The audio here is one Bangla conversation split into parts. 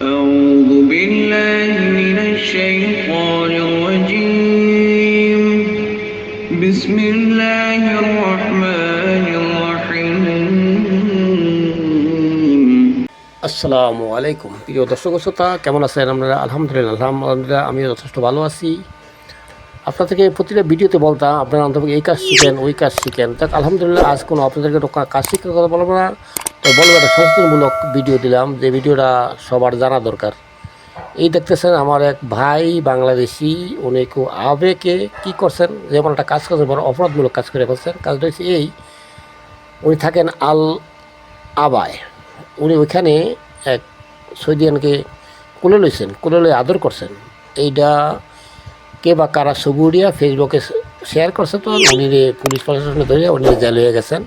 أعوذ بالله من الشيطان الرجيم بسم الله الرحمن الرحيم আসসালামু আলাইকুম প্রিয় দর্শক শ্রোতা কেমন আছেন আপনারা আলহামদুলিল্লাহ আলহামদুলিল্লাহ আমি যথেষ্ট ভালো আছি আপনাদেরকে প্রতিটা ভিডিওতে বলতাম আপনারা অন্তত এই কাজ শিখেন ওই কাজ শিখেন দেখ আলহামদুলিল্লাহ আজ কোনো আপনাদেরকে তো কা- কাজ শিখার কথা বলবো না তো বলব একটা সচেতনমূলক ভিডিও দিলাম, যে ভিডিওটা সবার জানা দরকার। এই দেখতেছেন আমার এক ভাই বাংলাদেশি, উনি খুব আবেগে কী করছেন, যেমন একটা কাজ করছেন, বড় অপরাধমূলক কাজ করে করছেন কাজটা হচ্ছে এই, উনি থাকেন আল আবায়। উনি ওইখানে এক সৌদিয়ানকে কোলে লইছেন, কোলে লই আদর করছেন। এইটা কে বা কারা সবুরিয়া ফেসবুকে শেয়ার করছে তো, উনি পুলিশ প্রশাসনে ধরে উনি জেল হয়ে গেছেন।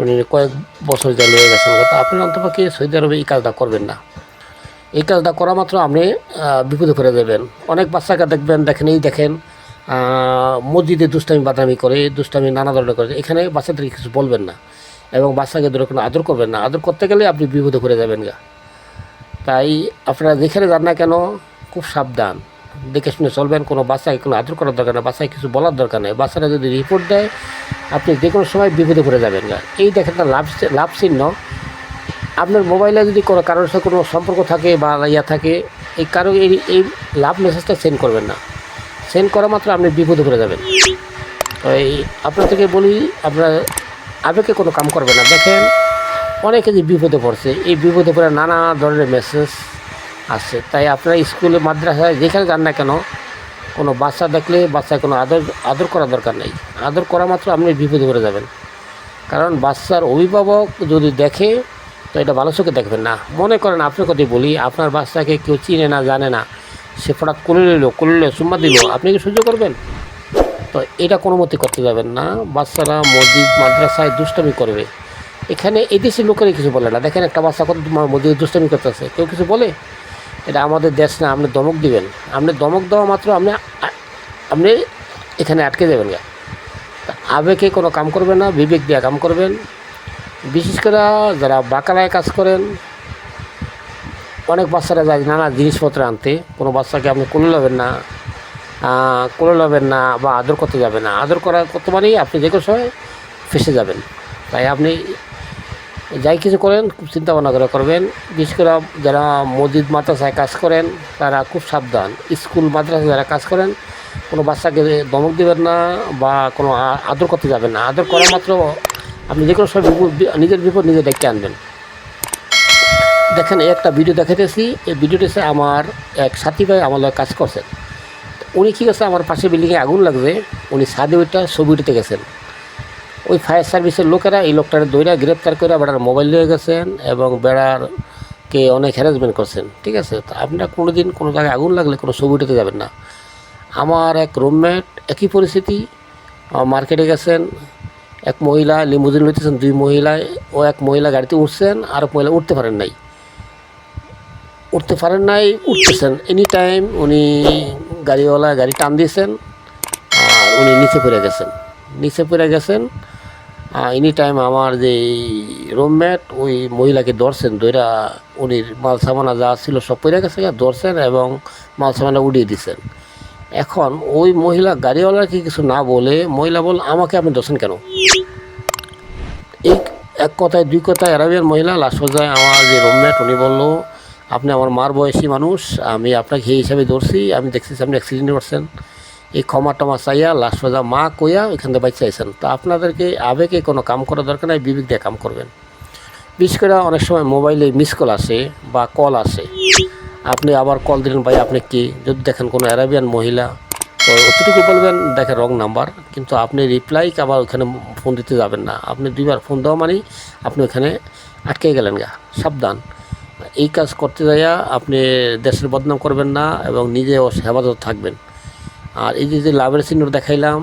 উনি কয়েক বছর জেল গেছেন। তো আপনি অন্তপক্ষে সৌদি আরবে এই কাজটা করবেন না। এই কাজটা করা মাত্র আপনি বিপদে পড়ে যাবেন। অনেক বাচ্চাকে দেখবেন, দেখেন, এই দেখেন মসজিদে দুষ্টামি, বাদামি করে, দুষ্টামি, নানা ধরনের করে। এখানে বাচ্চাদেরকে কিছু বলবেন না এবং বাচ্চাকে ধরে কোনো আদর করবেন না। আদর করতে গেলে আপনি বিপদে পড়ে যাবেন গা। তাই আপনারা যেখানে যান না কেন, খুব সাবধান। দেখে শুনে চলবেন, কোনো বাচ্চাকে কোনো আদর করার দরকার নেই বাচ্চাকে কিছু বলার দরকার নেই। বাচ্চারা যদি রিপোর্ট দেয় আপনি যে কোনো সময় বিপদে পড়ে যাবেন না। এই দেখেন না লাভ লাভ চিহ্ন। আপনার মোবাইলে যদি কোনো কারোর সাথে কোনো সম্পর্ক থাকে বা ইয়া থাকে, এই কারও এই এই লাভ মেসেজটা সেন্ড করবেন না। সেন্ড করা মাত্র আপনি বিপদে পড়ে যাবেন। এই আপনার থেকে বলি, আপনার আবেগে কোনো কাম করবে না। দেখেন, অনেকে যে বিপদে পড়ছে, এই বিপদে পড়ে নানা ধরনের মেসেজ আসছে তাই আপনারা স্কুলে মাদ্রাসায় যেখানে যান না কেন কোনো বাচ্চা দেখলে বাচ্চার কোনো আদর আদর করার দরকার নেই। আদর করা মাত্র আপনি বিপদে পড়ে যাবেন। কারণ বাচ্চার অভিভাবক যদি দেখে, তো এটা ভালো চোখে দেখবেন না। মনে করেন আপনার কথাই বলি, আপনার বাচ্চাকে কেউ চিনে না, জানে না। সে ফটাৎ করে নিল করে নিল সুম্মা দিল। আপনি কি সহ্য করবেন? তো এটা কোনো মতে করতে যাবেন না। বাচ্চারা মসজিদ, মাদ্রাসায় দুষ্টামি করবে। এখানে এই দেশের লোকেরা কিছু বলে না। দেখেন একটা বাচ্চা কত মসজিদে দুষ্টামি করতেছে। কেউ কিছু বলে? এটা আমাদের দেশ না, আপনি দমক দিবেন। আপনি দমক দেওয়া মাত্র আপনি আপনি এখানে আটকে যাবেন গা। আবেগে কোনো কাম করবেন না, বিবেক দিয়ে কাম করবেন। বিশেষ করে যারা বাকালায় কাজ করেন, অনেক বাচ্চারা যায় নানা জিনিসপত্র আনতে, কোনো বাচ্চাকে আপনি কোলে নেবেন না কোলে নেবেন না বা আদর করতে যাবেন না। আদর করা করতে মানেই আপনি যে কোনো সময় ফেসে যাবেন। তাই আপনি যাই কিছু করেন, খুব চিন্তা ভাবনা করে করবেন। বিশেষ করে যারা মসজিদ, মাদ্রাসায় কাজ করেন, তারা খুব সাবধান। স্কুল, মাদ্রাসায় যারা কাজ করেন, কোনো বাচ্চাকে দমক দেবেন না বা কোনো আদর করতে যাবেন না। আদর করা মাত্র আপনি যে কোনো সময় নিজের বিপদ নিজে ডেকে আনবেন। দেখেন একটা ভিডিও দেখাইতেছি। এই ভিডিওটিতে আমার এক সাথী ভাই আমার কাজ করছেন উনি কী করছে, আমার পাশে বিল্ডিংয়ে আগুন লাগবে উনি সাদে ওইটা ছবি উঠতে গেছেন। ওই ফায়ার সার্ভিসের লোকেরা, এই লোকটার দৈরা গ্রেপ্তার করে বেড়ার মোবাইল নিয়ে গেছেন এবং বেড়ারকে অনেক হ্যারাসমেন্ট করছেন, ঠিক আছে? তো আপনারা কোনো দিন কোনো জায়গায় আগুন লাগলে কোনো ছবি উঠাতে যাবেন না। আমার এক রুমমেট একই পরিস্থিতি মার্কেটে গেছেন, এক মহিলা লিমুজিন লইতেছেন, দুই মহিলায়, ও এক মহিলা গাড়িতে উঠছেন, আর এক মহিলা উঠতে পারেন নাই। উঠতে পারেন নাই, উঠতেছেন। এনি টাইম উনি গাড়িওয়ালা গাড়ি টান দিয়েছেন, আর উনি নিচে পড়ে গেছেন। নিচে পড়ে গেছেন এনি টাইম আমার যে রুমমেট ওই মহিলাকে ধরছেন, ধইরা উনি মাল সামানা যা ছিল সব পড়ে গেছে ধরছেন এবং মাল সামানা উড়িয়ে দিছেন। এখন ওই মহিলা গাড়িওয়ালাকে কিছু না বলে মহিলা বল, আমাকে আপনি ধরছেন কেন? এই এক কথায়, দুই কথায় অ্যারাবিয়ান মহিলা লাস্ট পর্যায়ে আমার যে রুমমেট উনি বলল, আপনি আমার মার বয়সী মানুষ, আমি আপনাকে এই হিসাবে ধরছি, আমি দেখছি আপনি অ্যাক্সিডেন্ট করছেন এই ক্ষমা টমা চাইয়া লাস্ট পর্যায়ে মা কইয়া এখান থেকে বাইচে আইসেন তা আপনাদেরকে আবেগে কোনো কাম করা দরকার নাই, বিবেক দিয়ে কাম করবেন। বিশেষ করে অনেক সময় মোবাইলে মিস কল আসে বা কল আসে। আপনি আবার কল দিলেন, ভাই, আপনি কি? যদি দেখেন কোনো অ্যারাবিয়ান মহিলা, তো অতটুকু বলবেন, দেখেন রং নাম্বার কিন্তু আপনি রিপ্লাই আবার ওখানে ফোন দিতে যাবেন না। আপনি দুইবার ফোন দেওয়া মানেই আপনি ওখানে আটকে গেলেন গা, সাবধান। এই কাজ করতে যাইয়া আপনি দেশের বদনাম করবেন না এবং নিজেও হেফাজত থাকবেন। আর এই যে যে লাভের চিহ্ন দেখাইলাম,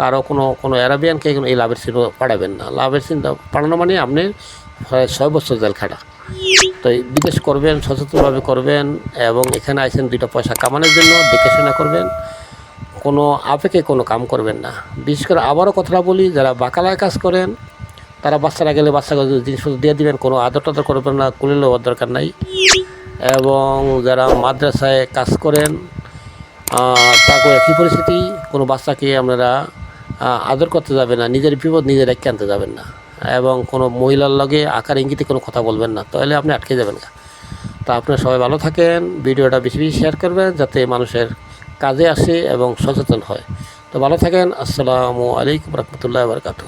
কারও কোনো কোনো অ্যারাবিয়ানকে এই লাভের চিহ্ন পাঠাবেন না। লাভের চিহ্ন পাঠানো মানে আপনি ছয় বছর জেল খাটা। তো বিদেশ করবেন, সচেতনভাবে করবেন এবং এখানে আইসেন দুইটা পয়সা কামানোর জন্য দেখে শোনা করবেন। কোনো আবেগে কোনো কাম করবেন না। বিশেষ করে আবারও কথাটা বলি, যারা বাকালায় কাজ করেন, তারা বাচ্চারা গেলে বাচ্চাকে জিনিসপত্র দিয়ে দিবেন, কোনো আদর টাদর করবেন না কুলে নেওয়ার দরকার নাই। এবং যারা মাদ্রাসায় কাজ করেন তাকেও একই পরিস্থিতি, কোনো বাচ্চাকে আপনারা আদর করতে যাবেন না, নিজের বিপদ নিজের একে আনতে যাবেন না। এবং কোনো মহিলার লগে আকার ইঙ্গিতে কোনো কথা বলবেন না, তাহলে আপনি আটকে যাবেন না তো আপনারা সবাই ভালো থাকেন, ভিডিওটা বেশি বেশি শেয়ার করবেন, যাতে মানুষের কাজে আসে এবং সচেতন হয়। তো ভালো থাকেন, আসসালামু আলাইকুম রহমতুল্লাহ বারকাতু